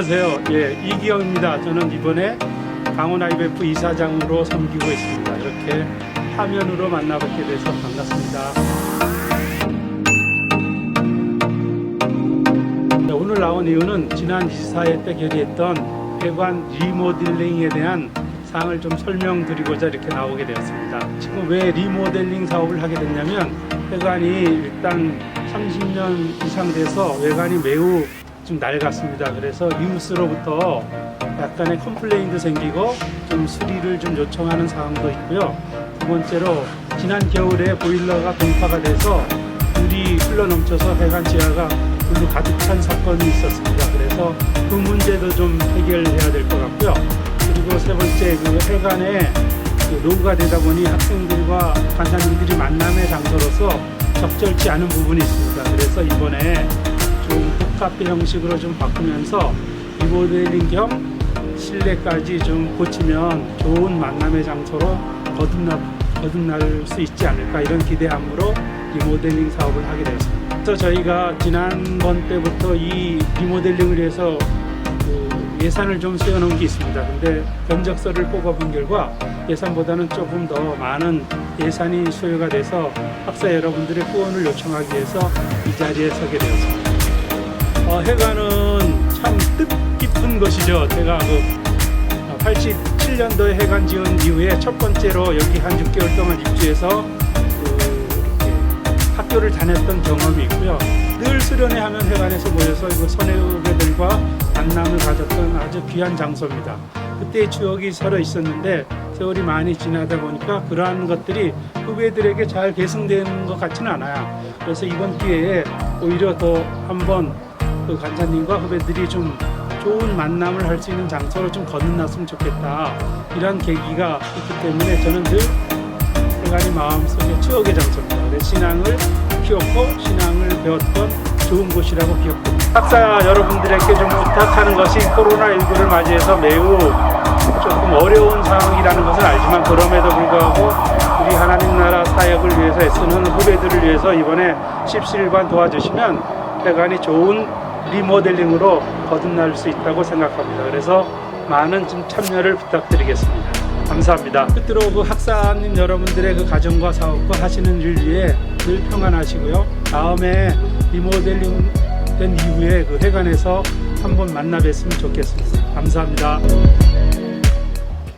안녕하세요. 예, 이기영입니다. 저는 이번에 강원 IBF 이사장으로 섬기고 있습니다. 이렇게 화면으로 만나뵙게 돼서 반갑습니다. 네, 오늘 나온 이유는 지난 이사회 때 결의했던 배관 리모델링에 대한 사항을 좀 설명드리고자 이렇게 나오게 되었습니다. 지금 왜 리모델링 사업을 하게 됐냐면 배관이 일단 30년 이상 돼서 외관이 매우 좀 낡았습니다. 그래서 이웃으로부터 약간의 컴플레인도 생기고 좀 수리를 좀 요청하는 사항도 있고요. 두 번째로 지난 겨울에 보일러가 동파가 돼서 물이 흘러넘쳐서 배관 지하가 물로 가득 찬 사건이 있었습니다. 그래서 그 문제도 좀 해결해야 될 것 같고요. 그리고 세 번째 그 해관에 그 노후가 되다 보니 학생들과 간사님들이 만남의 장소로서 적절치 않은 부분이 있습니다. 그래서 이번에 좀 복합 형식으로 좀 바꾸면서 리모델링 겸 실내까지 좀 고치면 좋은 만남의 장소로 거듭나, 거듭날 수 있지 않을까 이런 기대함으로 리모델링 사업을 하게 되었습니다. 그래서 저희가 지난번 때부터 이 리모델링을 위해서 그 예산을 좀 세워놓은 게 있습니다. 근데 견적서를 뽑아본 결과 예산보다는 조금 더 많은 예산이 소요가 돼서 학사 여러분들의 후원을 요청하기 위해서 이 자리에 서게 되었습니다. 어, 해관은 참 뜻깊은 것이죠. 제가 그 87년도에 해관 지은 이후에 첫 번째로 여기 한 6개월 동안 입주해서 그 학교를 다녔던 경험이 있고요. 늘 수련회 하면 해관에서 모여서 이거 선배 후배들과 만남을 가졌던 아주 귀한 장소입니다. 그때의 추억이 서로 있었는데 세월이 많이 지나다 보니까 그러한 것들이 후배들에게 잘 계승되는 것 같지는 않아요. 그래서 이번 기회에 오히려 더 한번 그 간사님과 후배들이 좀 좋은 만남을 할 수 있는 장소로 좀 거듭났으면 좋겠다. 이런 계기가 있기 때문에 저는 늘 인간이 마음속에 추억의 장소입니다. 그래서 신앙을 키웠고 신앙을 배웠던 좋은 곳이라고 기억됩니다. 학사 여러분들에게 좀 부탁하는 것이 코로나19를 맞이해서 매우 조금 어려운 상황이라는 것을 알지만 그럼에도 불구하고 우리 하나님 나라 사역을 위해서 애쓰는 후배들을 위해서 이번에 십시일반 도와주시면 회관이 좋은 리모델링으로 거듭날 수 있다고 생각합니다. 그래서 많은 좀 참여를 부탁드리겠습니다. 감사합니다. 끝으로 그 학사님 여러분들의 그 가정과 사업과 하시는 일 위해 늘 평안하시고요. 다음에 리모델링 된 이후에 그 회관에서 한번 만나 뵀으면 좋겠습니다. 감사합니다.